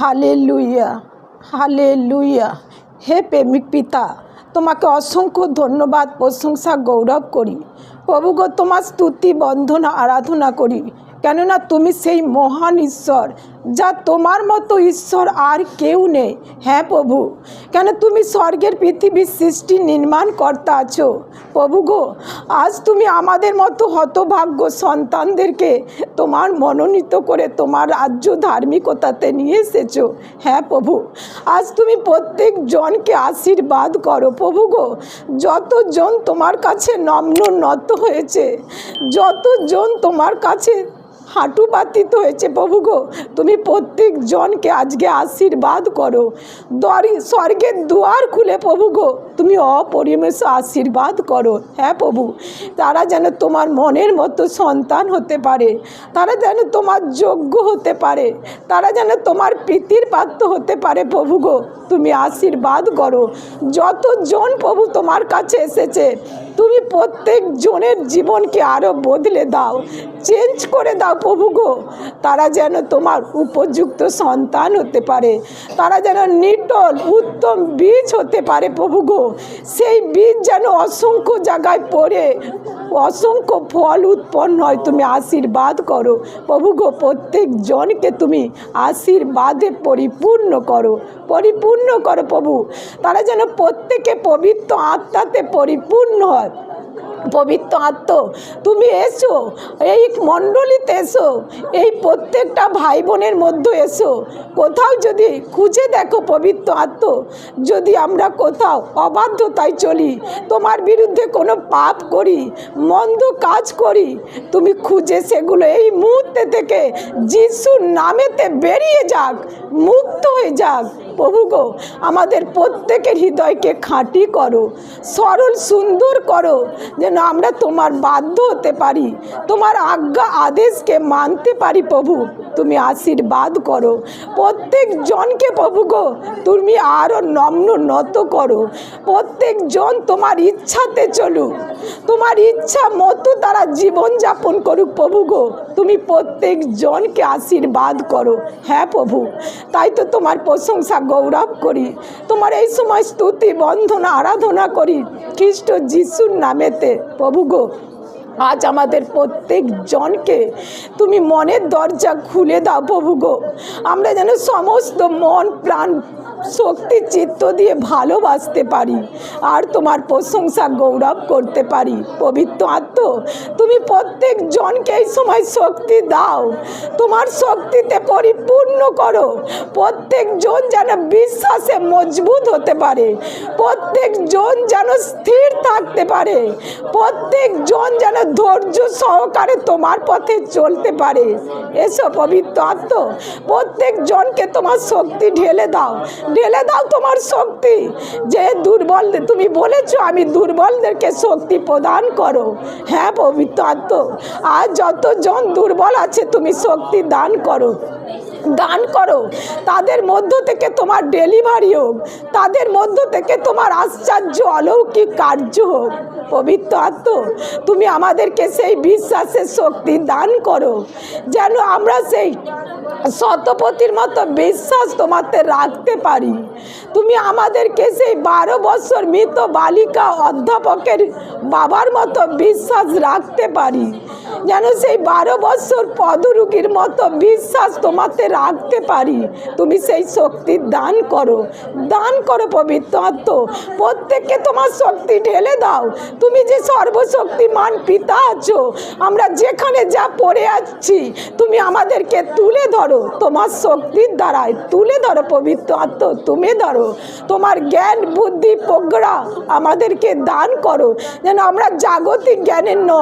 হালে লুইয়া হালে লুইয়া হে প্রেমিক পিতা, তোমাকে অসংখ্য ধন্যবাদ, প্রশংসা, গৌরব করি। প্রভু গো, তোমার স্তুতি বন্ধনা আরাধনা করি। কেননা তুমি সেই মহান ঈশ্বর যা তোমার মতো ঈশ্বর আর কেউ নেই। হ্যাঁ প্রভু, কেন তুমি স্বর্গের পৃথিবীর সৃষ্টি নির্মাণ কর্তা আছো? প্রভু গো, আজ তুমি আমাদের মতো হতভাগ্য সন্তানদেরকে তোমার মনোনীত করে তোমার রাজ্য ধার্মিকতাতে নিয়ে এসেছ। হ্যাঁ প্রভু, আজ তুমি প্রত্যেক জনকে আশীর্বাদ করো। প্রভু গো, যতজন তোমার কাছে নম্র নত হয়েছে, যতজন তোমার কাছে হাঁটু পাতিত হয়েছে, প্রভু গো। তুমি প্রত্যেক জনকে আজকে আশীর্বাদ করো। দরি, স্বর্গের দুয়ার খুলে, প্রভু গো। তুমি অপরিমেষ আশীর্বাদ করো। হ্যাঁ প্রভু, তারা যেন তোমার মনের মতো সন্তান হতে পারে। তারা যেন তোমার যোগ্য হতে পারে। তারা যেন তোমার প্রীতির পাত্র হতে পারে প্রভু গো। তুমি আশীর্বাদ করো। যতজন প্রভু তোমার কাছে এসেছে, তুমি প্রত্যেক জনের জীবনকে আরও বদলে দাও। চেঞ্জ করে দাও প্রভু গো। তারা যেন তোমার উপযুক্ত সন্তান হতে পারে। তারা যেন নিটল, উত্তম বীজ হতে পারে প্রভু গো। সেই বীজ যেন অসংখ্য জায়গায় পড়ে। অসংখ্য ফল উৎপন্ন হয়, তুমি আশীর্বাদ করো। প্রভু গো প্রত্যেক জনকে তুমি আশীর্বাদে পরিপূর্ণ করো। পরিপূর্ণ করো প্রভু। তারা যেন প্রত্যেকে পবিত্র আত্মাতে পরিপূর্ণ হয়। পবিত্র আত্ম। তুমি এসো, এই মণ্ডলীতে এসো, এই প্রত্যেকটা ভাই বোনের মধ্যে এসো। কোথাও যদি খুঁজে দেখো পবিত্র আত্ম, যদি আমরা কোথাও অবাধ্যতায় চলি, তোমার বিরুদ্ধে কোনো পাপ করি, মন্দ কাজ করি, তুমি খুঁজে সেগুলো এই মুহূর্তে থেকে যিশুর নামেতে বেরিয়ে যাক, মুক্ত হয়ে যাক। প্রভু গো, আমাদের প্রত্যেকের হৃদয়কে খাঁটি করো, সরল সুন্দর করো, যেন আমরা তোমার বাধ্য হতে পারি, তোমার আজ্ঞা আদেশকে মানতে পারি প্রভু, তুমি আশীর্বাদ করো। প্রত্যেক জনকে প্রভু গো, তুমি আরও নম্ন নত করো। প্রত্যেক জন তোমার ইচ্ছাতে চলুক, তোমার ইচ্ছা মতো তারা জীবনযাপন করুক প্রভু গো, তুমি প্রত্যেক জনকে আশীর্বাদ করো। হ্যাঁ প্রভু, তাই তো তোমার প্রশংসা গৌরব করি। তোমার এই সময় স্তুতি, বন্ধনা, আরাধনা করি। খ্রিস্ট যিশুর নামেতে, প্রভু গো, আজ আমাদের প্রত্যেক জনকে তুমি মনের দরজা খুলে দাও প্রভু গো। আমরা যেন সমস্ত মন, প্রাণ শক্তি চিত্ত দিয়ে ভালোবাসতে পারি। আর তোমার প্রশংসা গৌরব করতে পারি। পবিত্র আত্ম, তুমি প্রত্যেক জনকে এই সময় শক্তি দাও। তোমার শক্তিতে পরিপূর্ণ করো। প্রত্যেক জন যেন বিশ্বাসে মজবুত হতে পারে। প্রত্যেক জন যেন স্থির থাকতে পারে। প্রত্যেক জন যেন ধৈর্য সহকারে তোমার পথে চলতে পারে। এসো পবিত্র আত্ম প্রত্যেক জনকে তোমার শক্তি ঢেলে দাও। ঢেলে দাও তোমার শক্তি। যে দুর্বল, তুমি বলেছ আমি দুর্বলদেরকে শক্তি প্রদান করো। হ্যাঁ পবিত্র আত্ম আর যতজন দুর্বল আছে তুমি শক্তি দান করো। দান করো। তাদের মধ্য থেকে তোমার ডেলিভারি হোক, তাদের মধ্য থেকে তোমার আশ্চর্য অলৌকিক কার্য হোক। পবিত্র আত্ম, তুমি আমাদেরকে সেই বিশ্বাসের শক্তি দান করো। যেন আমরা সেই শতপতির মতো বিশ্বাস তোমাতে রাখতে পারি। তুমি আমাদেরকে সেই বারো বছর মৃত বালিকা অধ্যাপকের বাবার মতো বিশ্বাস রাখতে পারি। যেন সেই বারো বছর পদরুগীর মতো বিশ্বাস তোমাতে রাখতে পারি। তুমি সেই শক্তি দান করো। দান করো পবিত্র আত্ম। প্রত্যেককে তোমার শক্তি ঢেলে দাও। তুমি যে সর্বশক্তিমান পিতা আছো, আমরা যেখানে যা পড়ে আছি, তুমি আমাদেরকে তুলে ধরো। তোমার শক্তির দ্বারায় তুলে ধরো, পবিত্র আত্ম, তুমি ধরো। তোমার জ্ঞান, বুদ্ধি, প্রজ্ঞা আমাদেরকে দান করো। যেন আমরা জাগতিক জ্ঞানের ন,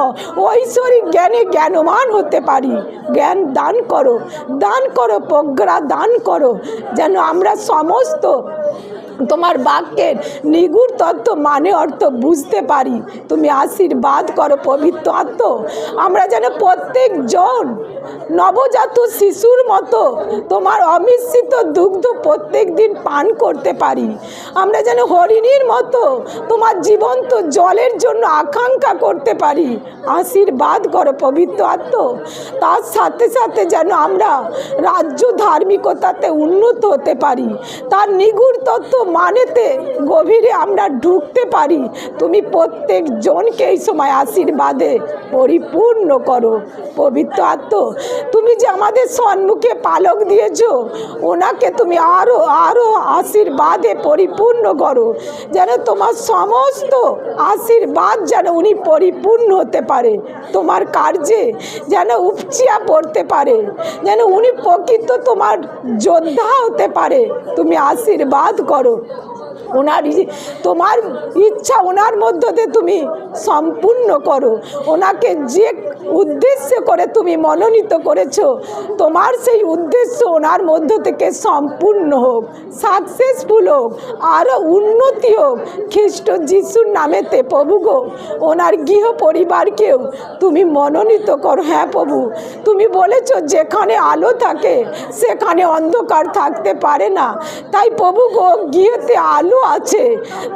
ঐশ্বরিক জ্ঞানে জ্ঞানমান হতে পারি। জ্ঞান দান করো দান করো, প্রজ্ঞা দান করো। যেন আমরা সমস্ত তোমার বাক্যের নিগুড় তত্ত্ব মানে অর্থ বুঝতে পারি। তুমি আশীর্বাদ করো, পবিত্র আত্ম। আমরা যেন প্রত্যেকজন নবজাত শিশুর মতো তোমার অমিশ্রিত দুগ্ধ প্রত্যেক দিন পান করতে পারি। আমরা যেন হরিণীর মতো তোমার জীবন্ত জলের জন্য আকাঙ্ক্ষা করতে পারি। আশীর্বাদ করো পবিত্র আত্ম। তার সাথে সাথে যেন আমরা রাজ্য ধার্মিকতাতে উন্নত হতে পারি। তার নিগুড় তত্ত্ব মানেতে গভীরে আমরা ঢুকতে পারি। তুমি প্রত্যেক জনকে এই সময় আশীর্বাদে পরিপূর্ণ করো। পবিত্র আত্ম। তুমি যে আমাদের সন্মুখে পালক দিয়েছ, ওনাকে তুমি আরও আরও আশীর্বাদে পরিপূর্ণ করো, যেন তোমার সমস্ত আশীর্বাদ যেন উনি পরিপূর্ণ হতে পারে, তোমার কার্যে যেন উপচিয়া পড়তে পারে, যেন উনি প্রকৃত তোমার যোদ্ধা হতে পারে, তুমি আশীর্বাদ করো। ওনার তোমার ইচ্ছা ওনার মধ্য দিয়ে তুমি সম্পূর্ণ করো, ওনাকে যে উদ্দেশ্য করে তুমি মনোনীত করেছ। তোমার সেই উদ্দেশ্য ওনার মধ্য থেকে সম্পূর্ণ হোক সাকসেসফুল হোক আরও উন্নতি হোক। খ্রিস্ট যিশুর নামেতে প্রভু গো, ওনার গৃহ পরিবারকেও তুমি মনোনীত করো। হ্যাঁ প্রভু, তুমি বলেছ যেখানে আলো থাকে, সেখানে অন্ধকার থাকতে পারে না। তাই প্রভু গো, গৃহতে আলো আছে।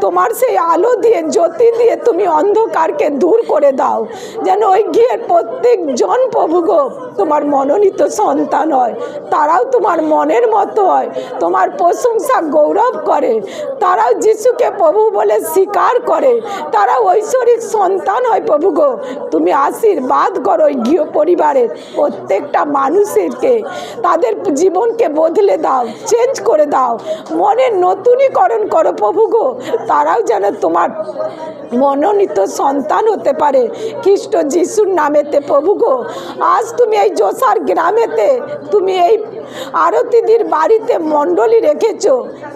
তোমার সেই আলো দিয়ে, জ্যোতি দিয়ে তুমি অন্ধকারকে দূর করে দাও। যেন ওই গৃহের প্রত্যেকজন প্রভু গো, তোমার মনোনীত সন্তান হয়। তারাও তোমার মনের মতো হয়, তোমার প্রশংসা গৌরব করে। তারাও যিশুকে প্রভু বলে স্বীকার করে। তারা ঐশ্বরিক সন্তান হয় প্রভু গো। তুমি আশীর্বাদ করো ওই গৃহ পরিবারের প্রত্যেকটা মানুষেরকে। তাদের জীবনকে বদলে দাও চেঞ্জ করে দাও। মনের নতুনীকরণ করো প্রভু গো। তারাও যেন তোমার মনোনীত সন্তান হতে পারে। খ্রিস্ট যিশুর নামেতে, প্রভু গো, আজ তুমি এই জোসার গ্রামেতে, তুমি এই আরতিদির বাড়িতে মণ্ডলী রেখেছ।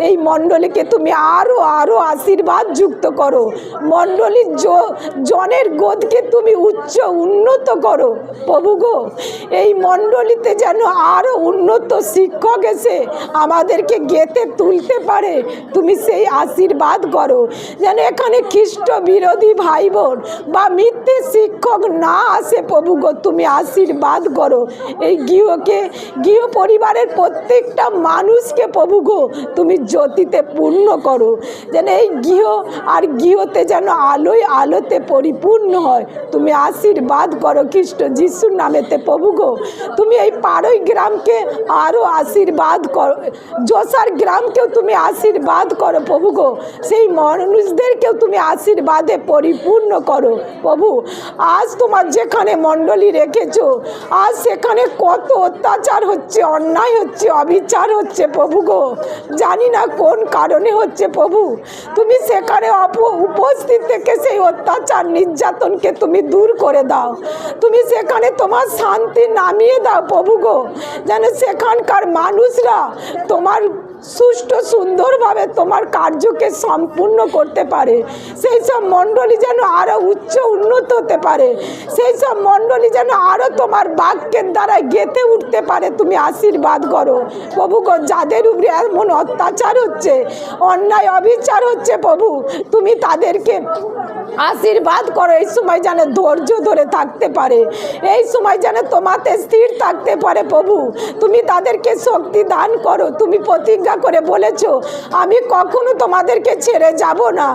এই মণ্ডলীকে তুমি আরও আরও আশীর্বাদ যুক্ত করো মণ্ডলীর জনের গোদকে তুমি উচ্চ, উন্নত করো। প্রভু গো, এই মণ্ডলীতে যেন আরও উন্নত শিক্ষক এসে আমাদেরকে গেতে তুলতে পারে। তুমি সেই আশীর্বাদ করো। যেন এখানে খ্রিস্ট বিরোধী ভাই বোন বা মিথ্যে শিক্ষক না আসে প্রভু গো, তুমি আশীর্বাদ করো। এই গৃহকে, গৃহ পরিবারের প্রত্যেকটা মানুষকে প্রভু গো, তুমি জ্যোতিতে পূর্ণ করো। যেন এই গৃহ আর গৃহতে যেন আলোয় আলোতে পরিপূর্ণ হয়। তুমি আশীর্বাদ করো খ্রিস্ট যিশুর নামেতে প্রভু গো। তুমি এই পাড়ই গ্রামকে আরও আশীর্বাদ করো, যশার গ্রামকেও তুমি আশীর্বাদ করো প্রভু গো। সেই মানুষদেরকেও তুমি আশীর্বাদে পরিপূর্ণ করো। প্রভু, আজ তোমার যেখানে মণ্ডলী রেখেছ, আজ সেখানে কত অত্যাচার হচ্ছে, অন্যায় হচ্ছে, অবিচার হচ্ছে প্রভু গো। জানি না কোন কারণে হচ্ছে প্রভু। তুমি সেখানে অপ- উপস্থিত থেকে সেই অত্যাচার নির্যাতনকে তুমি দূর করে দাও। তুমি সেখানে তোমার শান্তি নামিয়ে দাও প্রভু গো। যেন সেখানকার মানুষরা তোমার সুষ্ঠু, সুন্দরভাবে তোমার কার্যকে সম্পূর্ণ করতে পারে। সেই সব মণ্ডলী যেন আরও উচ্চ উন্নত হতে পারে। সেই সব মণ্ডলী যেন আরও তোমার বাক্যের দ্বারা গেতে উঠতে পারে। তুমি আশীর্বাদ করো। প্রভু যাদের উপরে এমন অত্যাচার হচ্ছে, অন্যায়, অবিচার হচ্ছে প্রভু, তুমি তাদেরকে আশীর্বাদ করো। এই সময় যেন ধৈর্য ধরে থাকতে পারে। এই সময় যেন তোমাতে স্থির থাকতে পারে প্রভু। তুমি তাদেরকে শক্তি দান করো। তুমি প্রতিজ্ঞা করে বলেছ, আমি কখনো তোমাদেরকে ছেড়ে যাব না।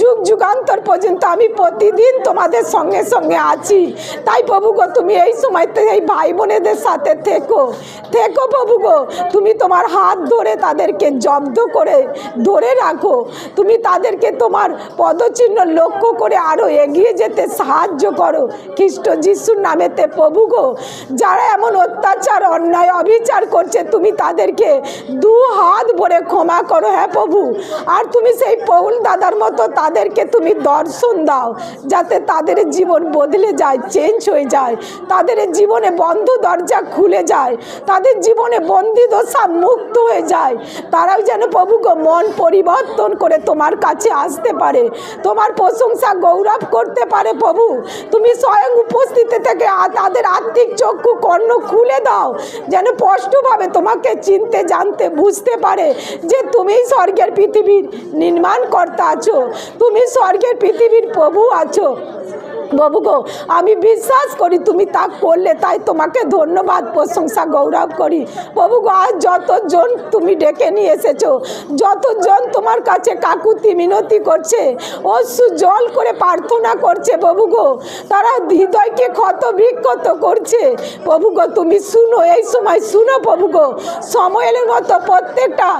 যুগ যুগান্তর পর্যন্ত আমি প্রতিদিন তোমাদের সঙ্গে সঙ্গে আছি। তাই প্রভু গো, তুমি এই সময়তে এই ভাই বোনেদের সাথে থেকো। থেকো প্রভু গো, তুমি তোমার হাত ধরে তাদেরকে জব্দ করে, ধরে রাখো। তুমি তাদেরকে তোমার পদচিহ্ন লক্ষ্য করে আরও এগিয়ে যেতে সাহায্য করো। খ্রিস্ট যিশুর নামেতে প্রভু গো, যারা এমন অত্যাচার, অন্যায়, অবিচার করছে, তুমি তাদেরকে দু হাত ভরে ক্ষমা করো হ্যাঁ প্রভু। আর তুমি সেই পৌল দাদার মতো তাদেরকে তুমি দর্শন দাও, যাতে তাদের জীবন বদলে যায় চেঞ্জ হয়ে যায়। তাদের জীবনে বন্ধ দরজা খুলে যায়। তাদের জীবনে বন্দি দশা মুক্ত হয়ে যায়। তারাও যেন প্রভু গো মন পরিবর্তন করে তোমার কাছে আসতে পারে। তোমার প্রশংসা গৌরব করতে পারে প্রভু। তুমি স্বয়ং উপস্থিতি থেকে তাদের আত্মিক চক্ষু কর্ণ খুলে দাও। যেন স্পষ্টভাবে তোমাকে চিনতে, জানতে, বুঝতে পারে। পারে যে তুমি স্বর্গের পৃথিবীর নির্মাণকর্তা আছো তুমি স্বর্গের পৃথিবীর প্রভু আছো। বাবু গো, আমি বিশ্বাস করি তুমি তা করলে তাই তোমাকে ধন্যবাদ, প্রশংসা, গৌরব করি। বাবু গো, আজ যতজন তুমি ডেকে নিয়ে এসেছ, যতজন তোমার কাছে কাকুতি মিনতি করছে, অশ্রু জল করে প্রার্থনা করছে বাবু গো, তারা হৃদয়কে ক্ষত বিক্ষত করছে। প্রভু গো, তুমি শুনো, এই সময় শুনো প্রভু গো, সময়ের মতো প্রত্যেকটা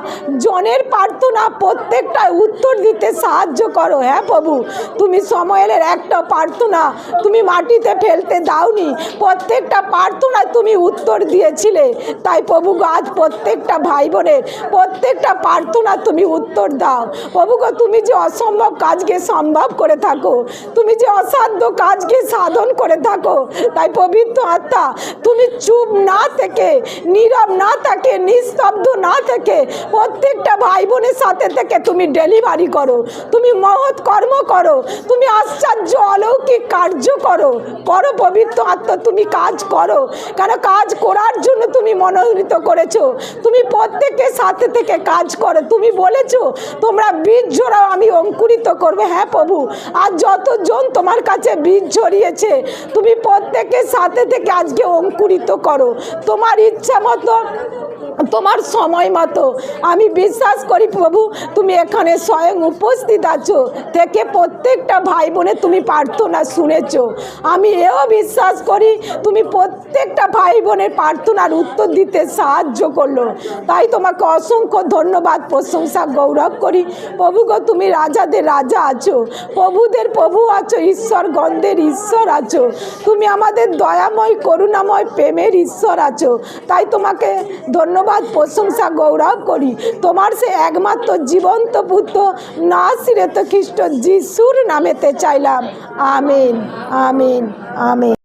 জনের প্রার্থনা প্রত্যেকটা উত্তর দিতে সাহায্য করো হ্যাঁ প্রভু তুমি সময়ের একটা প্রার্থনা তুমি মাটিতে ফেলতে দাওনি। প্রত্যেকটা প্রার্থনায় তুমি উত্তর দিয়েছিলে। তাই প্রভু আজ প্রত্যেকটা ভাই বোনের প্রত্যেকটা প্রার্থনা তুমি উত্তর দাও। প্রভু গো, তুমি যে অসম্ভব কাজকে সম্ভব করে থাকো, তুমি যে অসাধ্য কাজকে সাধন করে থাকো, তাই পবিত্র আত্মা, তুমি চুপ না থেকে, নীরব না থাকে, নিস্তব্ধ না থেকে, প্রত্যেকটা ভাই বোনের সাথে থেকে তুমি ডেলিভারি করো। তুমি মহৎ কর্ম করো। তুমি আশ্চর্য অলৌকিক কার্য করো করো পবিত্র আত্মা, তুমি কাজ করো। কেন কাজ করার জন্য তুমি মনোনীত করেছ? তুমি প্রত্যেকের সাথে থেকে কাজ করো। তুমি বলেছ, তোমরা বীজ জোড়াও আমি অঙ্কুরিত করবে। হ্যাঁ প্রভু, আর যতজন তোমার কাছে বীজ জড়িয়েছে তুমি প্রত্যেকের সাথে থেকে আজকে অঙ্কুরিত করো। তোমার ইচ্ছা মতো তোমার সময় মতো। আমি বিশ্বাস করি প্রভু, তুমি এখানে স্বয়ং উপস্থিত আছো। থেকে প্রত্যেকটা ভাই বোনে তুমি প্রার্থনা শুনেছ। আমি এও বিশ্বাস করি, তুমি প্রত্যেকটা ভাই বোনের প্রার্থনার উত্তর দিতে সাহায্য করল। তাই তোমাকে অসংখ্য ধন্যবাদ, প্রশংসা, গৌরব করি। প্রভু গো, তুমি রাজাদের রাজা আছো। প্রভুদের প্রভু আছো, ঈশ্বর গন্ধের ঈশ্বর আছো। তুমি আমাদের দয়াময়, করুণাময়, প্রেমের ঈশ্বর আছো। তাই তোমাকে ধন্যবাদ প্রশংসা গৌরব করি। তোমার সে একমাত্র জীবন্ত পুত্র শ্রেত খ্রিস্ট যিশুর নামেতে চাইলাম। আমিন আমিন আমিন।